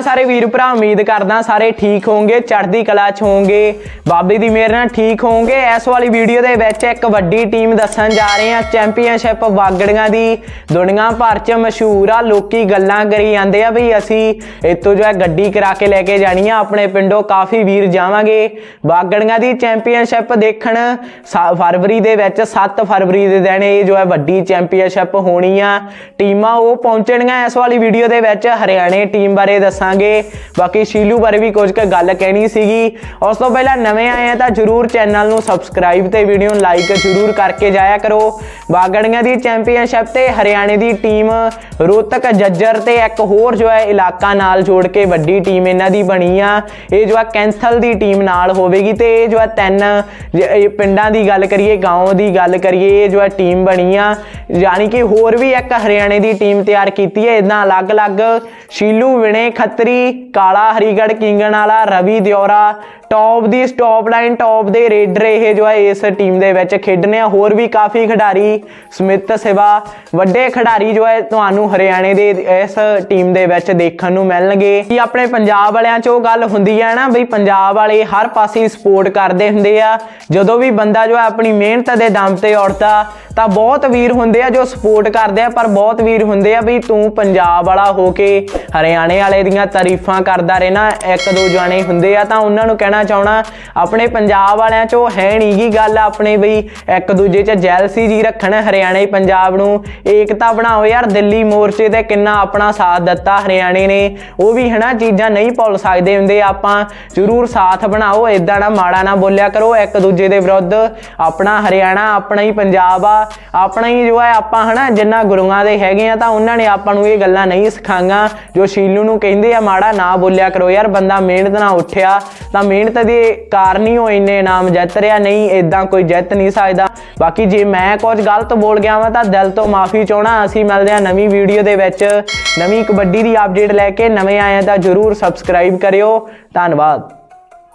ਸਾਰੇ ਵੀਰ ਭਰਾ, ਉਮੀਦ ਕਰਦਾ ਸਾਰੇ ਠੀਕ ਹੋਵੋਗੇ ਚੜ੍ਹਦੀ ਕਲਾ ਚ ਹੋਵੋਗੇ ਬਾਬੇ ਦੀ ਮਿਹਰ ਨਾਲ ਠੀਕ ਹੋਵੋਗੇ ਇਸ ਵਾਲੀ ਵੀਡੀਓ ਦੇ ਵਿੱਚ ਇੱਕ ਵੱਡੀ ਟੀਮ ਦੱਸਣ ਜਾ ਰਹੇ ਹਾਂ, ਚੈਂਪੀਅਨਸ਼ਿਪ ਵਾਗੜੀਆਂ ਦੀ। ਦੁਨੀਆ ਭਰ ਚ ਮਸ਼ਹੂਰ ਆ, ਲੋਕੀ ਗੱਲਾਂ ਕਰੀ ਜਾਂਦੇ ਆ ਵੀ ਅਸੀਂ ਇੱਥੋਂ ਜੋ ਹੈ ਗੱਡੀ ਕਰਾ ਕੇ ਲੈ ਕੇ ਜਾਣੀ ਆ, ਆਪਣੇ ਪਿੰਡੋਂ ਕਾਫੀ ਵੀਰ ਜਾਵਾਂਗੇ। ਵਾਗੜੀਆਂ ਦੀ ਚੈਂਪੀਅਨਸ਼ਿਪ ਦੇਖਣ, ਸਾ- ਫਰਵਰੀ ਦੇ ਵਿੱਚ 7 ਫਰਵਰੀ ਦੇ ਦਿਨ ਇਹ ਜੋ ਹੈ ਵੱਡੀ ਚੈਂਪੀਅਨਸ਼ਿਪ ਹੋਣੀ ਆ। ਟੀਮਾਂ ਉਹ ਪਹੁੰਚਣਗੀਆਂ ਇਸ ਵਾਲੀ ਵੀਡੀਓ ਦੇ ਵਿੱਚ, ਹਰਿਆਣੇ ਟੀਮ ਬਾਰੇ ਦੱਸ ਦੱਸਾਂਗੇ। ਬਾਕੀ ਸ਼ੀਲੂ ਬਾਰੇ ਵੀ ਕੁਝ ਕੁ ਗੱਲ ਕਹਿਣੀ ਸੀਗੀ। ਉਸ ਤੋਂ ਪਹਿਲਾਂ ਨਵੇਂ ਆਏ ਆ ਤਾਂ ਜਰੂਰ ਚੈਨਲ ਨੂੰ ਸਬਸਕ੍ਰਾਈਬ ਤੇ ਵੀਡੀਓ ਨੂੰ ਲਾਈਕ ਜਰੂਰ ਕਰਕੇ ਜਾਇਆ ਕਰੋ। ਬਾਗੜੀਆਂ ਦੀ ਚੈਂਪੀਅਨਸ਼ਿਪ ਤੇ ਹਰਿਆਣੇ ਦੀ ਟੀਮ ਰੋਹਤਕ ਜੱਜਰ ਤੇ ਇੱਕ ਹੋਰ ਜੋ ਹੈ ਇਲਾਕਾ ਨਾਲ ਜੋੜ ਕੇ ਵੱਡੀ ਟੀਮ ਇਹਨਾਂ ਦੀ ਬਣੀ ਆ। ਇਹ ਜੋ ਆ ਕੈਂਥਲ ਦੀ ਟੀਮ ਨਾਲ ਹੋਵੇਗੀ ਤੇ ਇਹ ਜੋ ਹੈ ਤਿੰਨ ਪਿੰਡਾਂ ਦੀ ਗੱਲ ਕਰੀਏ, ਗਾਉਂ ਦੀ ਗੱਲ ਕਰੀਏ, ਇਹ ਜੋ ਹੈ ਟੀਮ ਬਣੀ ਆ। ਯਾਨੀ ਕਿ ਹੋਰ ਵੀ ਇੱਕ ਹਰਿਆਣੇ ਦੀ ਟੀਮ ਤਿਆਰ ਕੀਤੀ ਹੈ। ਇਦਾਂ ਅਲੱਗ-ਅਲੱਗ ਸ਼ੀਲੂ ਵਿਣੇ ਖੱਤਰੀ ਕਾਲਾ ਹਰੀਗੜ ਕਿੰਗਣ ਵਾਲਾ ਰਵੀ ਦਿਓਰਾ ਟੌਪ ਦੀ ਸਟਾਪ ਲਾਈਨ ਟੌਪ ਦੇ ਰੇਡਰ ਇਹ ਜੋ ਹੈ ਇਸ ਟੀਮ ਦੇ ਵਿੱਚ ਖੇਡਣੇ ਆ। ਹੋਰ ਵੀ ਕਾਫੀ ਖਿਡਾਰੀ, ਸਮਿਤ ਸਿਵਾ, ਵੱਡੇ ਖਿਡਾਰੀ ਜੋ ਹੈ ਤੁਹਾਨੂੰ ਹਰਿਆਣੇ ਦੇ ਇਸ ਟੀਮ ਦੇ ਵਿੱਚ ਦੇਖਣ ਨੂੰ ਮਿਲਣਗੇ। ਕਿ ਆਪਣੇ ਪੰਜਾਬ ਵਾਲਿਆਂ 'ਚ ਉਹ ਗੱਲ ਹੁੰਦੀ ਹੈ ਨਾ ਬਈ ਪੰਜਾਬ ਵਾਲੇ ਹਰ ਪਾਸੇ ਸਪੋਰਟ ਕਰਦੇ ਹੁੰਦੇ ਆ। ਜਦੋਂ ਵੀ ਬੰਦਾ ਜੋ ਹੈ ਆਪਣੀ ਮਿਹਨਤ ਦੇ ਦਮ ਤੇ ਉੱਠਦਾ ਤਾਂ ਬਹੁਤ ਵੀਰ ਹੁੰਦੇ ਆ ਜੋ ਸਪੋਰਟ ਕਰਦੇ ਆ, ਪਰ ਬਹੁਤ ਵੀਰ ਹੁੰਦੇ ਆ ਵੀ ਤੂੰ ਪੰਜਾਬ ਵਾਲਾ ਹੋ ਕੇ ਹਰਿਆਣੇ ਵਾਲੇ ਦੀਆਂ ਤਾਰੀਫਾਂ ਕਰਦਾ ਰਹਿਣਾ। ਇੱਕ ਦੋ ਜਾਣੇ ਹੁੰਦੇ ਆ ਤਾਂ ਉਹਨਾਂ ਨੂੰ ਕਹਿਣਾ ਚਾਹਣਾ। ਆਪਣੇ ਪੰਜਾਬ ਵਾਲਿਆਂ 'ਚ ਹੈ ਨਹੀਂਗੀ ਗੱਲ ਆਪਣੇ ਬਈ, ਇੱਕ ਦੂਜੇ 'ਚ ਜੈਲਸੀ ਜੀ ਰੱਖਣ ਹਰਿਆਣੇ ਪੰਜਾਬ ਨੂੰ। ਏਕਤਾ ਬਣਾਓ ਯਾਰ, ਦਿੱਲੀ ਮੋਰਚੇ ਤੇ ਕਿੰਨਾ ਆਪਣਾ ਸਾਥ ਦਿੱਤਾ ਹਰਿਆਣੇ ਨੇ। ਉਹ ਵੀ ਹਨਾ, ਚੀਜ਼ਾਂ ਨਹੀਂ ਭੁੱਲ ਸਕਦੇ ਹੁੰਦੇ ਆਪਾਂ। ਜ਼ਰੂਰ ਸਾਥ ਬਣਾਓ ਇਦਾਂ ਨਾ ਮਾੜਾ ਨਾ ਬੋਲਿਆ ਕਰੋ, ਇੱਕ ਦੂਜੇ ਦੇ ਵਿਰੁੱਧ। ਆਪਣਾ ਹਰਿਆਣਾ, ਆਪਣਾ ਹੀ ਪੰਜਾਬ ਆ। ਆਪਣਾ ਹੀ ਜੋ ਹੈ, ਆਪਾਂ ਹਨਾ, ਜਿੰਨਾ ਗੁਰੂਆਂ ਦੇ ਹੈਗੇ ਆ ਤਾਂ ਉਹਨਾਂ ਨੇ ਆਪਾਂ ਨੂੰ ਇਹ ਗੱਲਾਂ ਨਹੀਂ ਸਿਖਾਈਆਂ। ਜੋ ਸ਼ੀਲੂ ਨੂੰ ਕਹਿੰਦੇ ਆ, ਮਾੜਾ ਨਾ ਬੋਲਿਆ ਕਰੋ ਯਾਰ, ਬੰਦਾ ਮਿਹਨਤ ਨਾਲ ਉੱਠਿਆ, ਤਾਂ ਮਿਹਨਤ ਦੇ ਕਾਰਨ ਹੀ ਉਹ ਇੰਨੇ ਇਨਾਮ ਜਿੱਤ ਰਿਹਾ, ਨਹੀਂ ਇਦਾਂ ਕੋਈ ਜਿੱਤ ਨਹੀਂ ਸਕਦਾ। ਬਾਕੀ ਜੇ ਮੈਂ ਕੁਝ ਗਲਤ ਬੋਲ ਗਿਆ ਵਾਂ ਤਾਂ ਦਿਲ ਤੋਂ ਮਾਫੀ ਚਾਹਣਾ ਅਸੀਂ ਮਿਲਦੇ ਹਾਂ ਨਵੀਂ ਵੀਡੀਓ ਦੇ ਵਿੱਚ। ਨਵੀਂ ਕਬੱਡੀ ਦੀ ਅਪਡੇਟ ਲੈ ਕੇ ਨਵੇਂ ਆਏ ਤਾਂ ਜਰੂਰ ਸਬਸਕ੍ਰਾਈਬ ਕਰਿਓ। ਧੰਨਵਾਦ।